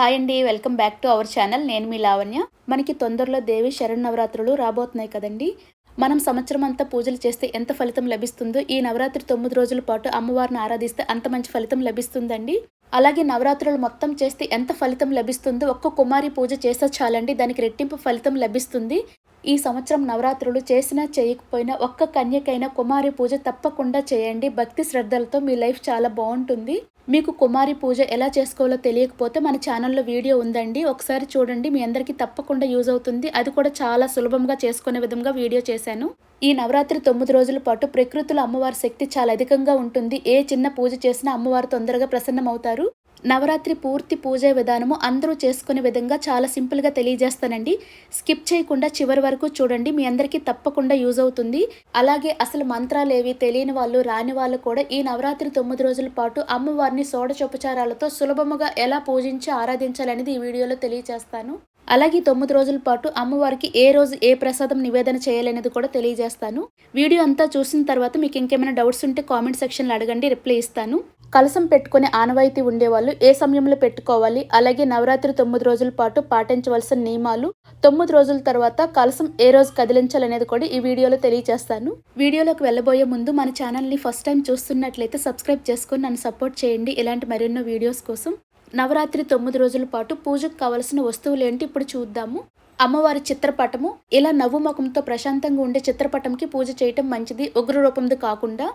Hi అండి welcome back to our channel. నేను మీ లావణ్య. మనకి తొందరలో దేవి శరణవరాత్రులు రాబోతున్నాయి కదండి. మనం సంవత్సరం అంతా పూజలు చేస్తే ఎంత ఫలితం లభిస్తుందో ఈ నవరాత్రి తొమ్మిది రోజుల పాటు అమ్మవారిని ఆరాధిస్తే అంత మంచి ఫలితం లభిస్తుందండి. అలాగే నవరాత్రులు మొత్తం చేస్తే ఎంత ఫలితం లభిస్తుందో ఒక్క కుమారి పూజ చేస్తే చాలండి. దానికి రెట్టింపు ఫలితం లభిస్తుంది. ఈ సంవత్సరం నవరాత్రులు చేసినా చేయకపోయినా ఒక్క కన్యకైనా కుమారి పూజ తప్పకుండా చేయండి. భక్తి శ్రద్ధలతో మీ లైఫ్ చాలా బాగుంటుంది. మీకు కుమారి పూజ ఎలా చేసుకోవాలో తెలియకపోతే మన ఛానల్లో వీడియో ఉందండి. ఒకసారి చూడండి. మీ అందరికీ తప్పకుండా యూజ్ అవుతుంది. అది కూడా చాలా సులభంగా చేసుకునే విధంగా వీడియో చేశాను. ఈ నవరాత్రి తొమ్మిది రోజుల పాటు ప్రకృతిలో అమ్మవారి శక్తి చాలా అధికంగా ఉంటుంది. ఏ చిన్న పూజ చేసినా అమ్మవారు తొందరగా ప్రసన్నమవుతారు. నవరాత్రి పూర్తి పూజ విధానము అందరూ చేసుకునే విధంగా చాలా సింపుల్గా తెలియజేస్తానండి. స్కిప్ చేయకుండా చివరి వరకు చూడండి. మీ అందరికీ తప్పకుండా యూజ్ అవుతుంది. అలాగే అసలు మంత్రాలు ఏవి తెలియని వాళ్ళు రాని వాళ్ళు కూడా ఈ నవరాత్రి తొమ్మిది రోజుల పాటు అమ్మవారిని షోడచోపచారాలతో సులభముగా ఎలా పూజించి ఆరాధించాలనేది ఈ వీడియోలో తెలియజేస్తాను. అలాగే తొమ్మిది రోజుల పాటు అమ్మవారికి ఏ రోజు ఏ ప్రసాదం నివేదన చేయాలనేది కూడా తెలియజేస్తాను. వీడియో అంతా చూసిన తర్వాత మీకు ఇంకేమైనా డౌట్స్ ఉంటే కామెంట్ సెక్షన్లో అడగండి. రిప్లై ఇస్తాను. కలసం పెట్టుకునే ఆనవాయితీ ఉండేవాళ్ళు. ఏ సమయంలో పెట్టుకోవాలి? అలాగే నవరాత్రి తొమ్మిది రోజుల పాటు పాటించవలసిన నియమాలు. తొమ్మిది రోజుల తర్వాత కలసం ఏ రోజు కదిలించాలనేది కూడా ఈ వీడియోలో తెలియజేస్తాను. వీడియోలోకి వెళ్ళబోయే ముందు మన ఛానల్ని ఫస్ట్ టైం చూస్తున్నట్లయితే సబ్స్క్రైబ్ చేసుకొని నన్ను సపోర్ట్ చేయండి. ఇలాంటి మరెన్నో వీడియోస్ కోసం నవరాత్రి తొమ్మిది రోజుల పాటు పూజకు కావలసిన వస్తువులు ఏంటి ఇప్పుడు చూద్దాము. అమ్మవారి చిత్రపటము. ఇలా నవ్వు ముఖంతో ప్రశాంతంగా ఉండే చిత్రపటంకి పూజ చేయటం మంచిది. ఉగ్ర రూపంది కాకుండా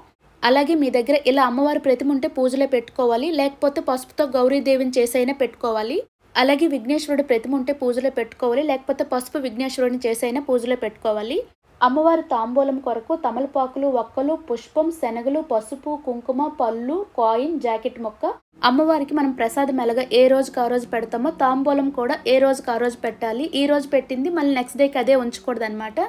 అలాగే మీ దగ్గర ఇలా అమ్మవారి ప్రతిమ ఉంటే పూజలో పెట్టుకోవాలి లేకపోతే పసుపుతో గౌరీదేవిని చేసైనా పెట్టుకోవాలి. అలాగే విఘ్నేశ్వరుడు ప్రతిమ ఉంటే పూజలో పెట్టుకోవాలి లేకపోతే పసుపు విఘ్నేశ్వరుడిని చేసైనా పూజలో పెట్టుకోవాలి. అమ్మవారి తాంబూలం కొరకు తమలపాకులు ఒక్కలు పుష్పం శనగలు పసుపు కుంకుమ పళ్ళు కాయిన్ జాకెట్ మొక్క అమ్మవారికి మనం ప్రసాదం ఎలాగా ఏ రోజుకి ఆ రోజు పెడతామో తాంబూలం కూడా ఏ రోజుకి ఆ రోజు పెట్టాలి. ఈ రోజు పెట్టింది మళ్ళీ నెక్స్ట్ డేకి అదే ఉంచకూడదు అనమాట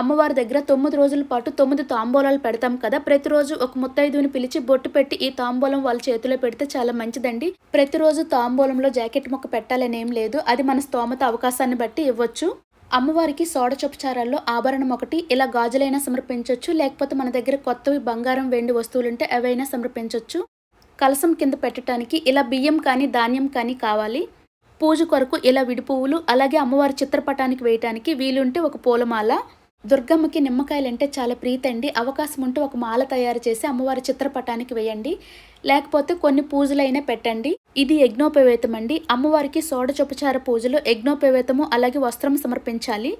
అమ్మవారి దగ్గర తొమ్మిది రోజుల పాటు తొమ్మిది తాంబూలాలు పెడతాం కదా. ప్రతిరోజు ఒక ముత్తైదుని పిలిచి బొట్టు పెట్టి ఈ తాంబూలం వాళ్ళ చేతిలో పెడితే చాలా మంచిదండి. ప్రతిరోజు తాంబూలంలో జాకెట్ మొక్క పెట్టాలని ఏం లేదు. అది మన స్తోమత అవకాశాన్ని బట్టి ఇవ్వచ్చు. అమ్మవారికి సోడచొపచారాల్లో ఆభరణం ఒకటి ఇలా గాజులైనా సమర్పించవచ్చు లేకపోతే మన దగ్గర కొత్తవి బంగారం వెండి వస్తువులుంటే అవైనా సమర్పించవచ్చు కలసం కింద పెట్టడానికి ఇలా బియ్యం కానీ ధాన్యం కానీ కావాలి. పూజ కొరకు ఇలా విడి పువ్వులు అలాగే అమ్మవారి చిత్రపటానికి వేయటానికి వీలుంటే ఒక పూలమాల. దుర్గమ్మకి నిమ్మకాయలంటే చాలా ప్రీతండి. అవకాశం ఉంటే ఒక మాల తయారు చేసి అమ్మవారి చిత్రపటానికి వేయండి. లేకపోతే కొన్ని పూజలైనా పెట్టండి. ఇది యజ్ఞోపవేతం అండి అమ్మవారికి సోడచొపచార పూజలు యజ్ఞోపవేతము అలాగే వస్త్రం సమర్పించాలి.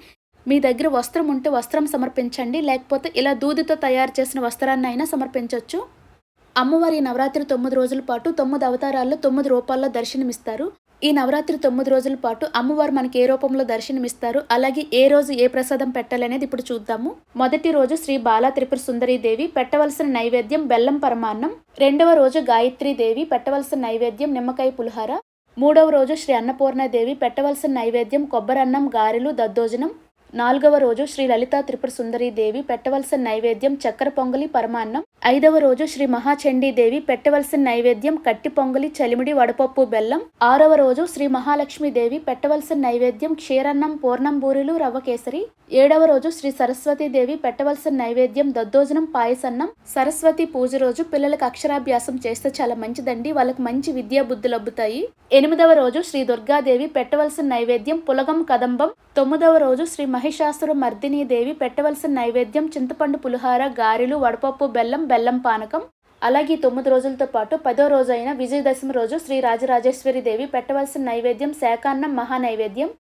మీ దగ్గర వస్త్రం ఉంటే వస్త్రం సమర్పించండి. లేకపోతే ఇలా దూదితో తయారు చేసిన వస్త్రాన్ని అయినా సమర్పించవచ్చు అమ్మవారి నవరాత్రి తొమ్మిది రోజుల పాటు తొమ్మిది అవతారాల్లో తొమ్మిది రూపాల్లో దర్శనమిస్తారు. ఈ నవరాత్రి తొమ్మిది రోజుల పాటు అమ్మవారు మనకి ఏ రూపంలో దర్శనమిస్తారు? అలాగే ఏ రోజు ఏ ప్రసాదం పెట్టాలనేది ఇప్పుడు చూద్దాము. మొదటి రోజు శ్రీ బాలా త్రిపుర సుందరీదేవి పెట్టవలసిన నైవేద్యం బెల్లం పరమాన్నం. రెండవ రోజు గాయత్రి దేవి పెట్టవలసిన నైవేద్యం నిమ్మకాయ పులిహార. మూడవ రోజు శ్రీ అన్నపూర్ణాదేవి పెట్టవలసిన నైవేద్యం కొబ్బరన్నం గారెలు దద్దోజనం. నాలుగవ రోజు శ్రీ లలితా త్రిపుర సుందరి దేవి పెట్టవలసిన నైవేద్యం చక్కెర పొంగలి పరమాన్నం. ఐదవ రోజు శ్రీ మహాచండీ దేవి పెట్టవలసిన నైవేద్యం కట్టి పొంగలి చలిమిడి వడపప్పు బెల్లం. ఆరవ రోజు శ్రీ మహాలక్ష్మి దేవి పెట్టవలసిన నైవేద్యం క్షీరన్నం పూర్ణం బూరెలు రవ్వ కేసరి. ఏడవ రోజు శ్రీ సరస్వతి దేవి పెట్టవలసిన నైవేద్యం దద్దోజనం పాయసన్నం. సరస్వతి పూజ రోజు పిల్లలకు అక్షరాభ్యాసం చేస్తే చాలా మంచిదండి. వాళ్ళకి మంచి విద్యా బుద్ధులు అబ్బుతాయి. ఎనిమిదవ రోజు శ్రీ దుర్గాదేవి పెట్టవలసిన నైవేద్యం పులగం కదంబం. తొమ్మిదవ రోజు శ్రీ మహిషాసుర మర్దినీ దేవి పెట్టవలసిన నైవేద్యం చింతపండు పులిహార గారెలు వడపప్పు బెల్లం బెల్లం పానకం. అలాగే తొమ్మిది రోజులతో పాటు పదో రోజు అయిన విజయదశమి రోజు శ్రీ రాజరాజేశ్వరి దేవి పెట్టవలసిన నైవేద్యం శాకాన్నం మహా నైవేద్యం.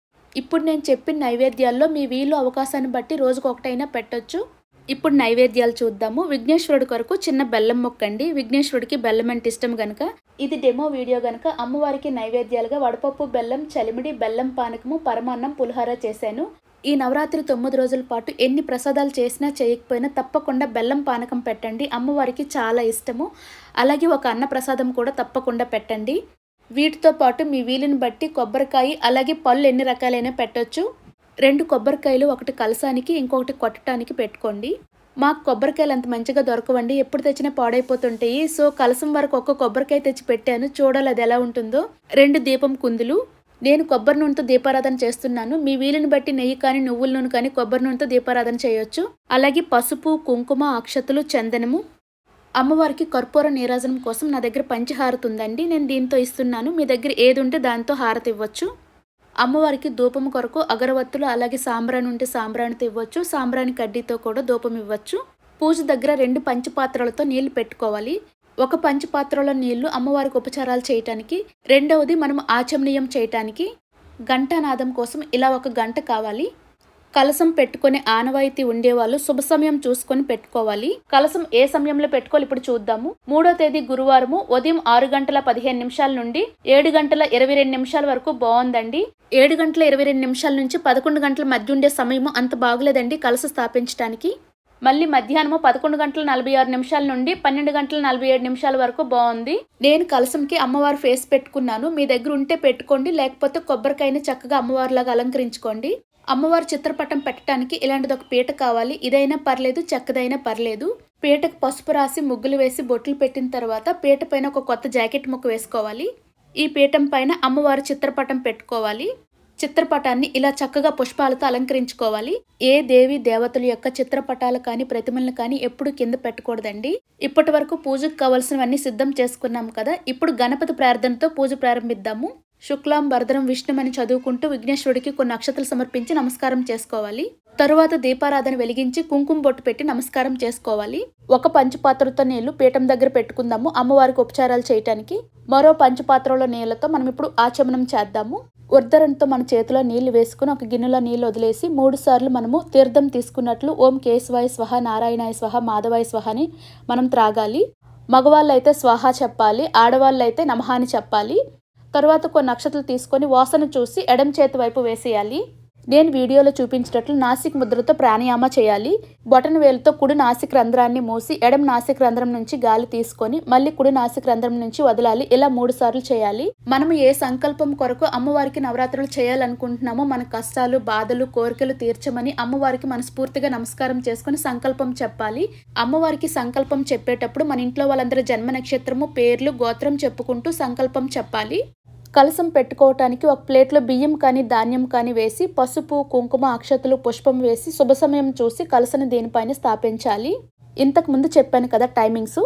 ఇప్పుడు నేను చెప్పిన నైవేద్యాల్లో మీ వీలు అవకాశాన్ని బట్టి రోజుకు ఒకటైనా పెట్టొచ్చు. ఇప్పుడు నైవేద్యాలు చూద్దాము. విఘ్నేశ్వరుడి కొరకు చిన్న బెల్లం మొక్కండి విఘ్నేశ్వరుడికి బెల్లం అంటే ఇష్టం గనక ఇది డెమో వీడియో గనక అమ్మవారికి నైవేద్యాలుగా వడపప్పు బెల్లం చలిమిడి బెల్లం పానకము పరమాన్నం పులిహార చేశాను. ఈ నవరాత్రి తొమ్మిది రోజుల పాటు ఎన్ని ప్రసాదాలు చేసినా చేయకపోయినా తప్పకుండా బెల్లం పానకం పెట్టండి. అమ్మవారికి చాలా ఇష్టము. అలాగే ఒక అన్న ప్రసాదం కూడా తప్పకుండా పెట్టండి. వీటితో పాటు మీ వీలుని బట్టి కొబ్బరికాయ అలాగే పళ్ళు ఎన్ని రకాలైనా పెట్టొచ్చు. రెండు కొబ్బరికాయలు ఒకటి కలసానికి ఇంకొకటి కొట్టడానికి పెట్టుకోండి. మాకు కొబ్బరికాయలు అంత మంచిగా దొరకవండి. ఎప్పుడు తెచ్చినా పాడైపోతుంటాయి. సో కలసం వరకు ఒక్క కొబ్బరికాయ తెచ్చి పెట్టాను. చూడాలి అది ఎలా ఉంటుందో. రెండు దీపం కుందులు నేను కొబ్బరి నూనెతో దీపారాధన చేస్తున్నాను. మీ వీలుని బట్టి నెయ్యి కానీ నువ్వుల నూనె కానీ కొబ్బరి నూనెతో దీపారాధన చేయొచ్చు. అలాగే పసుపు కుంకుమ అక్షతలు చందనము అమ్మవారికి కర్పూర నీరాజనం కోసం నా దగ్గర పంచహారతి ఉందండి. నేను దీంతో ఇస్తున్నాను. మీ దగ్గర ఏది ఉంటే దాంతో హారతి ఇవ్వచ్చు. అమ్మవారికి ధూపం కొరకు అగరవత్తులు అలాగే సాంబ్రాణి ఉంటే సాంబ్రాణితో ఇవ్వచ్చు. సాంబ్రాణి కడ్డీతో కూడా ధూపం ఇవ్వచ్చు. పూజ దగ్గర రెండు పంచపాత్రలతో నీళ్ళు పెట్టుకోవాలి. ఒక పంచపాత్రలో నీళ్ళు అమ్మవారికి ఉపచారాలు చేయటానికి. రెండవది మనం ఆచమనీయం చేయటానికి. ఘంటానాదం కోసం ఇలా ఒక గంట కావాలి. కలసం పెట్టుకునే ఆనవాయితీ ఉండేవాళ్ళు శుభ సమయం చూసుకొని పెట్టుకోవాలి. కలసం ఏ సమయంలో పెట్టుకోవాలి ఇప్పుడు చూద్దాము. మూడో తేదీ గురువారము ఉదయం ఆరు గంటల పదిహేను నిమిషాల నుండి ఏడు గంటల ఇరవై రెండు నిమిషాల వరకు బాగుందండి ఏడు గంటల ఇరవై రెండు నిమిషాల నుంచి పదకొండు గంటల మధ్య ఉండే సమయము అంత బాగులేదండి కలస స్థాపించడానికి మళ్ళీ మధ్యాహ్నము పదకొండు గంటల నలభై ఆరు నిమిషాల నుండి పన్నెండు గంటల నలభై ఏడు నిమిషాల వరకు బాగుంది. నేను కలసంకి అమ్మవారి ఫేస్ పెట్టుకున్నాను. మీ దగ్గర ఉంటే పెట్టుకోండి. లేకపోతే కొబ్బరికాయని చక్కగా అమ్మవారిలాగా అలంకరించుకోండి. అమ్మవారి చిత్రపటం పెట్టడానికి ఇలాంటిది ఒక పీట కావాలి. ఇదైనా పర్లేదు చెక్కదైనా పర్లేదు. పీటకు పసుపు రాసి ముగ్గులు వేసి బొట్లు పెట్టిన తర్వాత పీట పైన ఒక కొత్త జాకెట్ ముక్క వేసుకోవాలి. ఈ పీఠం పైన అమ్మవారి చిత్రపటం పెట్టుకోవాలి. చిత్రపటాన్ని ఇలా చక్కగా పుష్పాలతో అలంకరించుకోవాలి. ఏ దేవి దేవతల యొక్క చిత్రపటాలు కానీ ప్రతిమలను కానీ ఎప్పుడు కింద పెట్టకూడదండి. ఇప్పటి వరకు పూజకు కావలసినవన్నీ సిద్ధం చేసుకున్నాం కదా. ఇప్పుడు గణపతి ప్రార్థనతో పూజ ప్రారంభిద్దాము. శుక్లాం భరదరం విష్ణుమని చదువుకుంటూ విఘ్నేశ్వరుడికి కొన్ని నక్షత్రాలు సమర్పించి నమస్కారం చేసుకోవాలి. తరువాత దీపారాధన వెలిగించి కుంకుమ బొట్టు పెట్టి నమస్కారం చేసుకోవాలి. ఒక పంచపాత్రతో నీళ్ళు పీఠం దగ్గర పెట్టుకుందాము అమ్మవారికి ఉపచారాలు చేయటానికి. మరో పంచపాత్రలో నీళ్ళతో మనం ఇప్పుడు ఆచమనం చేద్దాము. ఉర్ధరంతో మన చేతిలో నీళ్ళు వేసుకుని ఒక గిన్నెలో నీళ్ళు వదిలేసి మూడు సార్లు మనము తీర్థం తీసుకున్నట్లు ఓం కేశవాయ స్వహ నారాయణాయ స్వహ మాధవాయ స్వహ అని మనం త్రాగాలి. మగవాళ్ళు అయితే స్వహ చెప్పాలి ఆడవాళ్ళు అయితే నమహాని చెప్పాలి. తర్వాత కొన్ని నక్షత్రాలు తీసుకొని వాసన చూసి ఎడం చేతి వైపు వేసేయాలి. నేను వీడియోలో చూపించినట్లు నాసిక్ ముద్రతో ప్రాణాయామ చేయాలి. బొటన వేలుతో కుడి నాసిక్ రంధ్రాన్ని మూసి ఎడం నాసిక్ రంధ్రం నుంచి గాలి తీసుకొని మళ్ళీ కుడి నాసిక్ రంధ్రం నుంచి వదలాలి. ఇలా మూడు సార్లు చేయాలి. మనం ఏ సంకల్పం కొరకు అమ్మవారికి నవరాత్రులు చేయాలనుకుంటున్నామో మన కష్టాలు బాధలు కోరికలు తీర్చమని అమ్మవారికి మనస్ఫూర్తిగా నమస్కారం చేసుకుని సంకల్పం చెప్పాలి. అమ్మవారికి సంకల్పం చెప్పేటప్పుడు మన ఇంట్లో వాళ్ళందరి జన్మ నక్షత్రము పేర్లు గోత్రం చెప్పుకుంటూ సంకల్పం చెప్పాలి. కలసం పెట్టుకోవటానికి ఒక ప్లేట్లో బియ్యం కానీ ధాన్యం కానీ వేసి పసుపు కుంకుమ అక్షతలు పుష్పం వేసి శుభ సమయం చూసి కలసని దీనిపైన స్థాపించాలి. ఇంతకు ముందు చెప్పాను కదా టైమింగ్స్.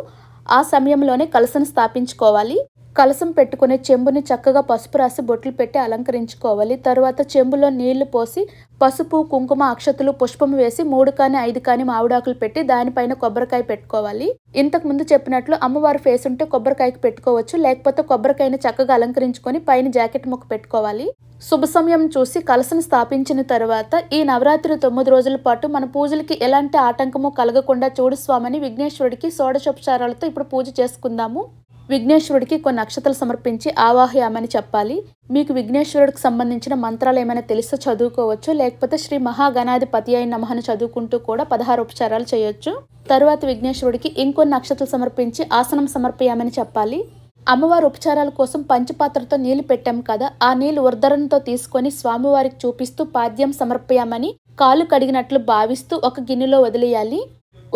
ఆ సమయంలోనే కలసను స్థాపించుకోవాలి. కలసం పెట్టుకునే చెంబుని చక్కగా పసుపు రాసి బొట్లు పెట్టి అలంకరించుకోవాలి. తర్వాత చెంబులో నీళ్ళు పోసి పసుపు కుంకుమ అక్షతలు పుష్పం వేసి మూడు కానీ ఐదు కానీ మామిడాకులు పెట్టి దానిపైన కొబ్బరికాయ పెట్టుకోవాలి. ఇంతకు ముందు చెప్పినట్లు అమ్మవారి ఫేస్ ఉంటే కొబ్బరికాయకి పెట్టుకోవచ్చు. లేకపోతే కొబ్బరికాయని చక్కగా అలంకరించుకొని పైన జాకెట్ ముక్క పెట్టుకోవాలి. శుభ సమయం చూసి కలసను స్థాపించిన తర్వాత ఈ నవరాత్రి తొమ్మిది రోజుల పాటు మన పూజలకి ఎలాంటి ఆటంకము కలగకుండా చూడు స్వామిని విఘ్నేశ్వరుడికి షోడశోపచారాలతో ఇప్పుడు పూజ చేసుకుందాము. విఘ్నేశ్వరుడికి కొన్ని అక్షతలు సమర్పించి ఆవాహయామని చెప్పాలి. మీకు విఘ్నేశ్వరుడికి సంబంధించిన మంత్రాలు ఏమైనా తెలిస్తే చదువుకోవచ్చు. లేకపోతే శ్రీ మహాగణాధిపతి అయిన నమహను చదువుకుంటూ కూడా పదహారు ఉపచారాలు చేయొచ్చు. తరువాత విఘ్నేశ్వరుడికి ఇంకొన్ని అక్షతలు సమర్పించి ఆసనం సమర్పయామని చెప్పాలి. అమ్మవారి ఉపచారాల కోసం పంచపాత్రతో నీళ్ళు పెట్టాం కదా. ఆ నీళ్ళు ఉర్ధరంతో తీసుకొని స్వామివారికి చూపిస్తూ పాద్యం సమర్పయామని కాలు కడిగినట్లు భావిస్తూ ఒక గిన్నెలో వదిలేయాలి.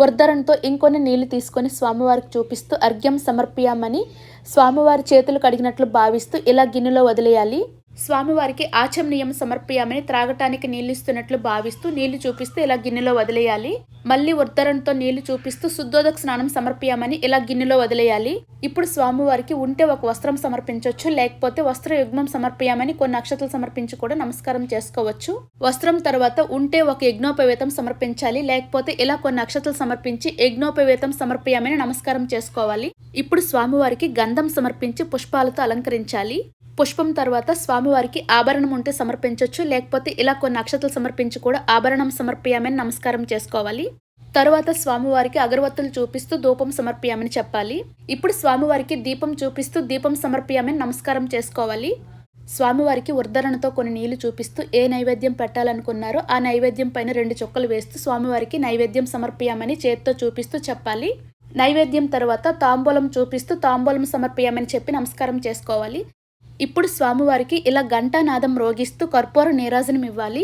ఉర్ధరంతో ఇంకొన్ని నీళ్ళు తీసుకొని స్వామివారికి చూపిస్తూ అర్ఘ్యం సమర్పియామని స్వామివారి చేతులు కడిగినట్లు భావిస్తూ ఇలా గిన్నెలో వదిలేయాలి. స్వామివారికి ఆచమనీయం సమర్పయామని త్రాగటానికి నీళ్ళిస్తున్నట్లు భావిస్తూ నీళ్ళు చూపిస్తూ ఇలా గిన్నెలో వదిలేయాలి. మళ్ళీ ఉత్తరంతో నీళ్ళు చూపిస్తూ శుద్ధోదక స్నానం సమర్పయామని ఇలా గిన్నెలో వదిలేయాలి. ఇప్పుడు స్వామివారికి ఉంటే ఒక వస్త్రం సమర్పించవచ్చు లేకపోతే వస్త్ర యుగ్మం సమర్పయామని కొన్ని నక్షత్రాలు సమర్పించి కూడా నమస్కారం చేసుకోవచ్చు. వస్త్రం తర్వాత ఉంటే ఒక యజ్ఞోపవేతం సమర్పించాలి లేకపోతే ఇలా కొన్ని నక్షత్రాలు సమర్పించి యజ్ఞోపవేతం సమర్పయామని నమస్కారం చేసుకోవాలి. ఇప్పుడు స్వామివారికి గంధం సమర్పించి పుష్పాలతో అలంకరించాలి. పుష్పం తర్వాత స్వామివారికి ఆభరణం ఉంటే సమర్పించవచ్చు లేకపోతే ఇలా కొన్ని నక్షత్రాలు సమర్పించి కూడా ఆభరణం సమర్పయామని నమస్కారం చేసుకోవాలి. తరువాత స్వామివారికి అగరవత్తులు చూపిస్తూ ధూపం సమర్పయామని చెప్పాలి. ఇప్పుడు స్వామివారికి దీపం చూపిస్తూ దీపం సమర్పయామని నమస్కారం చేసుకోవాలి. స్వామివారికి ఉర్ధరణతో కొన్ని నీళ్ళు చూపిస్తూ ఏ నైవేద్యం పెట్టాలనుకున్నారో ఆ నైవేద్యం పైన రెండు చుక్కలు వేస్తూ స్వామివారికి నైవేద్యం సమర్పయామని చేత్తో చూపిస్తూ చెప్పాలి. నైవేద్యం తర్వాత తాంబూలం చూపిస్తూ తాంబూలం సమర్పయామని చెప్పి నమస్కారం చేసుకోవాలి. ఇప్పుడు స్వామివారికి ఇలా ఘంటానాదం రోగిస్తూ కర్పూర నీరాజనం ఇవ్వాలి.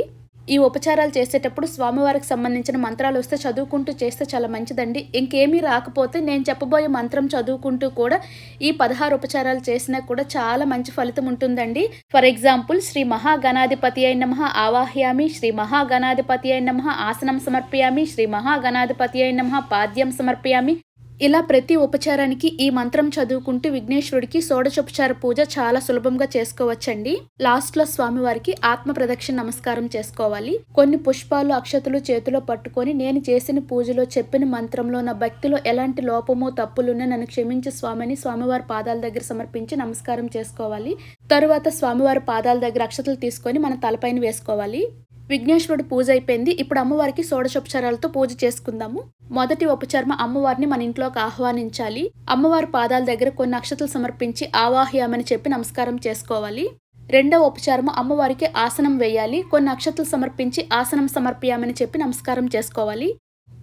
ఈ ఉపచారాలు చేసేటప్పుడు స్వామివారికి సంబంధించిన మంత్రాలు వస్తే చదువుకుంటూ చేస్తే చాలా మంచిదండి. ఇంకేమీ రాకపోతే నేను చెప్పబోయే మంత్రం చదువుకుంటూ కూడా ఈ పదహారు ఉపచారాలు చేసినా కూడా చాలా మంచి ఫలితం ఉంటుందండి. ఫర్ ఎగ్జాంపుల్ శ్రీ మహాగణాధిపతి అయిన నమ ఆవాహ్యామి శ్రీ మహాగణాధిపతి అయిన నమ ఆసనం సమర్పయామి శ్రీ మహాగణాధిపతి అయిన నమ పాద్యం సమర్పయామి ఇలా ప్రతి ఉపచారానికి ఈ మంత్రం చదువుకుంటూ విఘ్నేశ్వరుడికి షోడశోపచార పూజ చాలా సులభంగా చేసుకోవచ్చండి. లాస్ట్లో స్వామివారికి ఆత్మ ప్రదక్షిణ నమస్కారం చేసుకోవాలి. కొన్ని పుష్పాలు అక్షతలు చేతిలో పట్టుకొని నేను చేసిన పూజలో చెప్పిన మంత్రంలో నా భక్తిలో ఎలాంటి లోపమో తప్పులున్నా నన్ను క్షమించి స్వామిని స్వామివారి పాదాల దగ్గర సమర్పించి నమస్కారం చేసుకోవాలి. తరువాత స్వామివారి పాదాల దగ్గర అక్షతలు తీసుకొని మన తలపైన వేసుకోవాలి. విఘ్నేశ్వరుడు పూజ అయిపోయింది. ఇప్పుడు అమ్మవారికి షోడశోపచారాలతో పూజ చేసుకుందాము. మొదటి ఉపచారం అమ్మవారిని మన ఇంట్లోకి ఆహ్వానించాలి. అమ్మవారి పాదాల దగ్గర కొన్ని నక్షత్రాలు సమర్పించి ఆవాహ్యామని చెప్పి నమస్కారం చేసుకోవాలి. రెండవ ఉపచారము అమ్మవారికి ఆసనం వేయాలి. కొన్ని నక్షత్రాలు సమర్పించి ఆసనం సమర్పయామని చెప్పి నమస్కారం చేసుకోవాలి.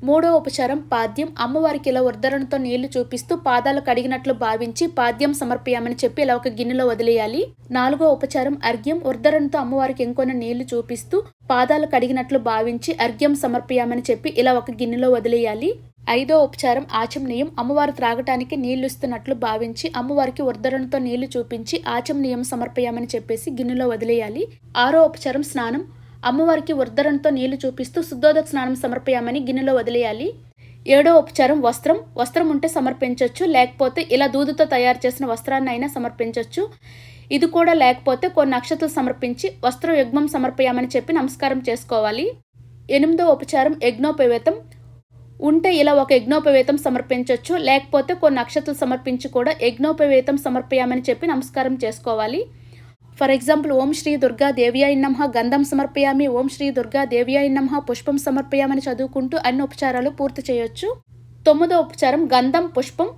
మూడో ఉపచారం పాద్యం. అమ్మవారికి ఇలా ఉద్ధరణతో నీళ్ళు చూపిస్తూ పాదాలు కడిగినట్లు భావించి పాద్యం సమర్పయామని చెప్పి ఇలా ఒక గిన్నెలో వదిలేయాలి. నాలుగో ఉపచారం అర్ఘ్యం. ఉద్ధరణతో అమ్మవారికి ఇంకొన్ని నీళ్ళు చూపిస్తూ పాదాలు కడిగినట్లు భావించి అర్ఘ్యం సమర్పయామని చెప్పి ఇలా ఒక గిన్నెలో వదిలేయాలి. ఐదో ఉపచారం ఆచమనీయం. అమ్మవారు త్రాగటానికి నీళ్ళు ఇస్తున్నట్లు భావించి అమ్మవారికి ఉద్ధరణతో నీళ్ళు చూపించి ఆచమనీయం సమర్పయామని చెప్పేసి గిన్నెలో వదిలేయాలి. ఆరో ఉపచారం స్నానం. అమ్మవారికి ఉద్ధరణతో నీళ్ళు చూపిస్తూ శుద్ధోదక స్నానం సమర్పయామని గిన్నెలో వదిలేయాలి. ఏడో ఉపచారం వస్త్రం. వస్త్రం ఉంటే సమర్పించవచ్చు లేకపోతే ఇలా దూదుతో తయారు చేసిన వస్త్రాన్ని అయినా సమర్పించవచ్చు ఇది కూడా లేకపోతే కొన్ని నక్షత్రాలు సమర్పించి వస్త్ర యజ్ఞం సమర్పయామని చెప్పి నమస్కారం చేసుకోవాలి. ఎనిమిదో ఉపచారం యజ్ఞోపవేతం. ఉంటే ఇలా ఒక యజ్ఞోపవేతం సమర్పించవచ్చు లేకపోతే కొన్ని నక్షత్రాలు సమర్పించి కూడా యజ్ఞోపవేతం సమర్పయామని చెప్పి నమస్కారం చేసుకోవాలి. ఫర్ ఎగ్జాంపుల్ ఓం శ్రీ దుర్గా దేవ్యాయ నమః గంధం సమర్పయామి ఓం శ్రీ దుర్గా దేవ్యాయ నమః పుష్పం సమర్పయామని చదువుకుంటూ అన్ని ఉపచారాలు పూర్తి చేయొచ్చు. తొమ్మిదో ఉపచారం గంధం పుష్పం.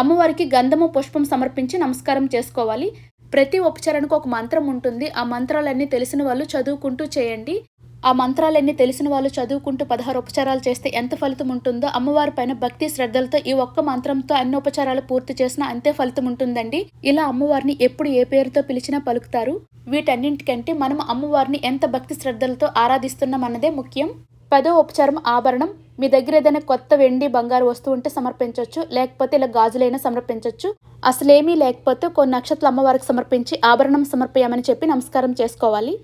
అమ్మవారికి గంధము పుష్పం సమర్పించి నమస్కారం చేసుకోవాలి. ప్రతి ఉపచారానికి ఒక మంత్రం ఉంటుంది. ఆ మంత్రాలన్నీ తెలిసిన వాళ్ళు చదువుకుంటూ చేయండి. ఆ మంత్రాలన్నీ తెలిసిన వాళ్ళు చదువుకుంటూ పదహారు ఉపచారాలు చేస్తే ఎంత ఫలితం ఉంటుందో అమ్మవారి పైన భక్తి శ్రద్ధలతో ఈ ఒక్క మంత్రంతో అన్ని ఉపచారాలు పూర్తి చేసినా అంతే ఫలితం ఉంటుందండి. ఇలా అమ్మవారిని ఎప్పుడు ఏ పేరుతో పిలిచినా పలుకుతారు. వీటన్నింటికంటే మనం అమ్మవారిని ఎంత భక్తి శ్రద్ధలతో ఆరాధిస్తున్నాం అన్నదే ముఖ్యం. పదో ఉపచారం ఆభరణం. మీ దగ్గర ఏదైనా కొత్త వెండి బంగారు వస్తువు ఉంటే సమర్పించవచ్చు లేకపోతే ఇలా గాజులైనా సమర్పించవచ్చు అసలేమీ లేకపోతే కొన్ని నక్షత్రాలు అమ్మవారికి సమర్పించి ఆభరణం సమర్పయామని చెప్పి నమస్కారం చేసుకోవాలి.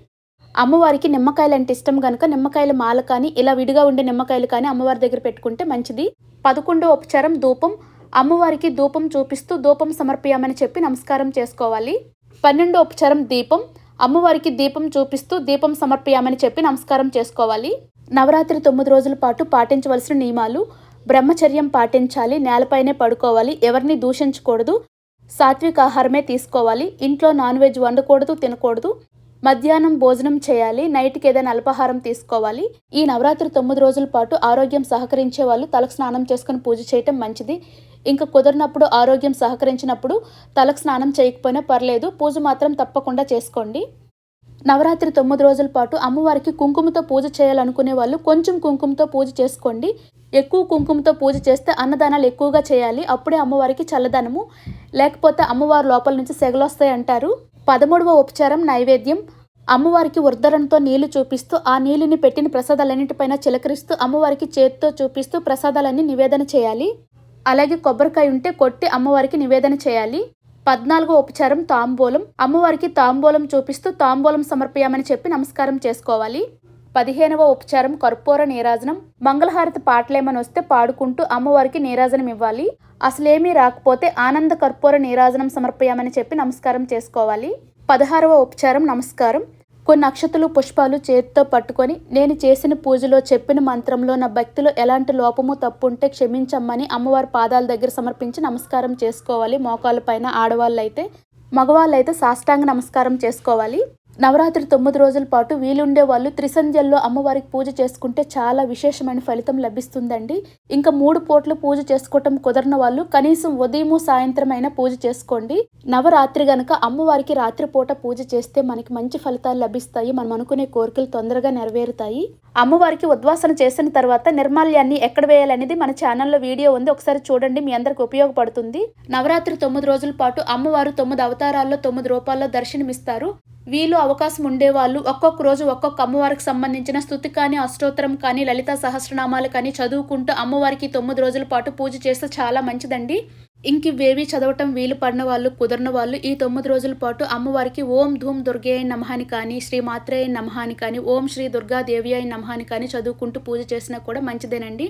అమ్మవారికి నిమ్మకాయలు అంటే ఇష్టం కనుక నిమ్మకాయల మాల కానీ ఇలా విడిగా ఉండే నిమ్మకాయలు కానీ అమ్మవారి దగ్గర పెట్టుకుంటే మంచిది. పదకొండో ఉపచారం ధూపం. అమ్మవారికి ధూపం చూపిస్తూ ధూపం సమర్పయామని చెప్పి నమస్కారం చేసుకోవాలి. పన్నెండో ఉపచారం దీపం. అమ్మవారికి దీపం చూపిస్తూ దీపం సమర్పయామని చెప్పి నమస్కారం చేసుకోవాలి. నవరాత్రి తొమ్మిది రోజుల పాటు పాటించవలసిన నియమాలు. బ్రహ్మచర్యం పాటించాలి నేలపైనే పడుకోవాలి ఎవరిని దూషించకూడదు సాత్విక ఆహారమే తీసుకోవాలి ఇంట్లో నాన్ వెజ్ వండకూడదు తినకూడదు మధ్యాహ్నం భోజనం చేయాలి నైట్కి ఏదైనా అల్పాహారం తీసుకోవాలి. ఈ నవరాత్రి తొమ్మిది రోజుల పాటు ఆరోగ్యం సహకరించే వాళ్ళు తలకు స్నానం చేసుకుని పూజ చేయటం మంచిది. ఇంకా కుదిరినప్పుడు ఆరోగ్యం సహకరించినప్పుడు తలకు స్నానం చేయకపోయినా పర్లేదు పూజ మాత్రం తప్పకుండా చేసుకోండి. నవరాత్రి తొమ్మిది రోజుల పాటు అమ్మవారికి కుంకుమతో పూజ చేయాలనుకునే వాళ్ళు కొంచెం కుంకుమతో పూజ చేసుకోండి. ఎక్కువ కుంకుమతో పూజ చేస్తే అన్నదానాలు ఎక్కువగా చేయాలి అప్పుడే అమ్మవారికి చల్లదనము. లేకపోతే అమ్మవారి లోపల నుంచి సెగలొస్తాయి అంటారు. పదమూడవ ఉపచారం నైవేద్యం. అమ్మవారికి ఉర్ధరంతో నీళ్ళు చూపిస్తూ ఆ నీళ్ళని పెట్టిన ప్రసాదాలన్నింటిపైన చిలకరిస్తూ అమ్మవారికి చేతితో చూపిస్తూ ప్రసాదాలన్నీ నివేదన చేయాలి. అలాగే కొబ్బరికాయ ఉంటే కొట్టి అమ్మవారికి నివేదన చేయాలి. పద్నాలుగో ఉపచారం తాంబూలం. అమ్మవారికి తాంబూలం చూపిస్తూ తాంబూలం సమర్పయామని చెప్పి నమస్కారం చేసుకోవాలి. పదిహేనవ ఉపచారం కర్పూర నీరాజనం. మంగళహారతి పాటలేమని వస్తే పాడుకుంటూ అమ్మవారికి నీరాజనం ఇవ్వాలి అసలేమీ రాకపోతే ఆనంద కర్పూర నీరాజనం సమర్పయామని చెప్పి నమస్కారం చేసుకోవాలి. పదహారవ ఉపచారం నమస్కారం. కొన్ని నక్షత్రాలు పుష్పాలు చేతితో పట్టుకొని నేను చేసిన పూజలో చెప్పిన మంత్రంలో నా భక్తిలో ఎలాంటి లోపము తప్పు ఉంటే క్షమించమ్మని అమ్మవారి పాదాల దగ్గర సమర్పించి నమస్కారం చేసుకోవాలి. మోకాళ్ళ పైన ఆడవాళ్ళైతే మగవాళ్ళైతే సాష్టాంగ నమస్కారం చేసుకోవాలి. నవరాత్రి తొమ్మిది రోజుల పాటు వీలుండే వాళ్ళు త్రిసంధ్యల్లో అమ్మవారికి పూజ చేసుకుంటే చాలా విశేషమైన ఫలితం లభిస్తుందండి. ఇంకా మూడు పూట్లు పూజ చేసుకోవటం కుదరని వాళ్ళు కనీసం ఉదయము సాయంత్రం అయినా పూజ చేసుకోండి. నవరాత్రి గనక అమ్మవారికి రాత్రిపూట పూజ చేస్తే మనకి మంచి ఫలితాలు లభిస్తాయి. మనం అనుకునే కోరికలు తొందరగా నెరవేరుతాయి. అమ్మవారికి ఉద్వాసన చేసిన తర్వాత నిర్మాల్యాన్ని ఎక్కడ వేయాలనేది మన ఛానల్లో వీడియో ఉంది. ఒకసారి చూడండి మీ అందరికి ఉపయోగపడుతుంది. నవరాత్రి తొమ్మిది రోజుల పాటు అమ్మవారు తొమ్మిది అవతారాల్లో తొమ్మిది రూపాల్లో దర్శనమిస్తారు. వీలు అవకాశం ఉండేవాళ్ళు. ఒక్కొక్క రోజు ఒక్కొక్క అమ్మవారికి సంబంధించిన స్థుతి కానీ అష్టోత్తరం కానీ లలిత సహస్రనామాలు కానీ చదువుకుంటూ అమ్మవారికి తొమ్మిది రోజుల పాటు పూజ చేస్తే చాలా మంచిదండి. ఇంక ఇవేవి చదవటం వీలు పడిన వాళ్ళు కుదరని వాళ్ళు ఈ తొమ్మిది రోజుల పాటు అమ్మవారికి ఓం ధూమ్ దుర్గే నమహాని కానీ శ్రీ మాత్రేయ నమహాని కానీ ఓం శ్రీ దుర్గాదేవి అయిన నమహాని కానీ చదువుకుంటూ పూజ చేసినా కూడా మంచిదేనండి.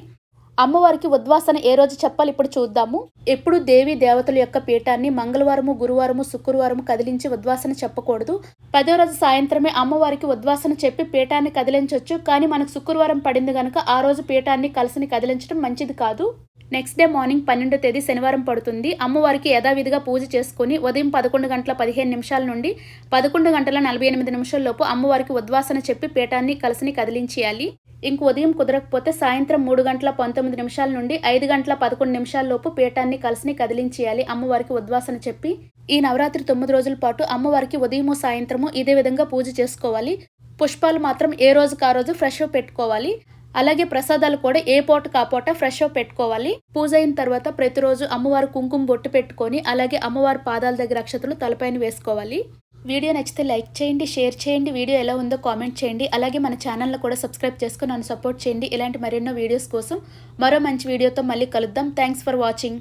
అమ్మవారికి ఉద్వాసన ఏ రోజు చెప్పాలి? ఇప్పుడు చూద్దాము. ఎప్పుడు దేవి దేవతల యొక్క పీఠాన్ని మంగళవారము గురువారము శుక్రవారము కదిలించి ఉద్వాసన చెప్పకూడదు. పదో రోజు సాయంత్రమే అమ్మవారికి ఉద్వాసన చెప్పి పీఠాన్ని కదిలించవచ్చు కానీ మనకు శుక్రవారం పడింది కనుక ఆ రోజు పీఠాన్ని కలిసిని కదిలించడం మంచిది కాదు. నెక్స్ట్ డే మార్నింగ్ పన్నెండో తేదీ శనివారం పడుతుంది. అమ్మవారికి యథావిధిగా పూజ చేసుకుని ఉదయం పదకొండు గంటల పదిహేను నిమిషాల నుండి పదకొండు గంటల నలభై ఎనిమిది నిమిషాల్లోపు అమ్మవారికి ఉద్వాసన చెప్పి పీఠాన్ని కలిసిని కదిలించేయాలి. ఇంక ఉదయం కుదరకపోతే సాయంత్రం మూడు గంటల పంతొమ్మిది నిమిషాల నుండి ఐదు గంటల పదకొండు నిమిషాల్లోపు పీఠాన్ని కలిసిని కదిలించేయాలి. అమ్మవారికి ఉద్వాసన చెప్పి ఈ నవరాత్రి తొమ్మిది రోజుల పాటు అమ్మవారికి ఉదయము సాయంత్రము ఇదే విధంగా పూజ చేసుకోవాలి. పుష్పాలు మాత్రం ఏ రోజుకి ఆ రోజు ఫ్రెష్ పెట్టుకోవాలి. అలాగే ప్రసాదాలు కూడా ఏ పూట కాపోట ఫ్రెష్ పెట్టుకోవాలి. పూజ అయిన తర్వాత ప్రతిరోజు అమ్మవారు కుంకుమ బొట్టు పెట్టుకొని అలాగే అమ్మవారి పాదాల దగ్గర అక్షతలు తలపైన వేసుకోవాలి. వీడియో నచ్చితే లైక్ చేయండి షేర్ చేయండి. వీడియో ఎలా ఉందో కామెంట్ చేయండి. అలాగే మన ఛానల్ని కూడా సబ్స్క్రైబ్ చేసుకుని నన్ను సపోర్ట్ చేయండి. ఇలాంటి మరెన్నో వీడియోస్ కోసం మరో మంచి వీడియోతో మళ్ళీ కలుద్దాం. Thanks for watching.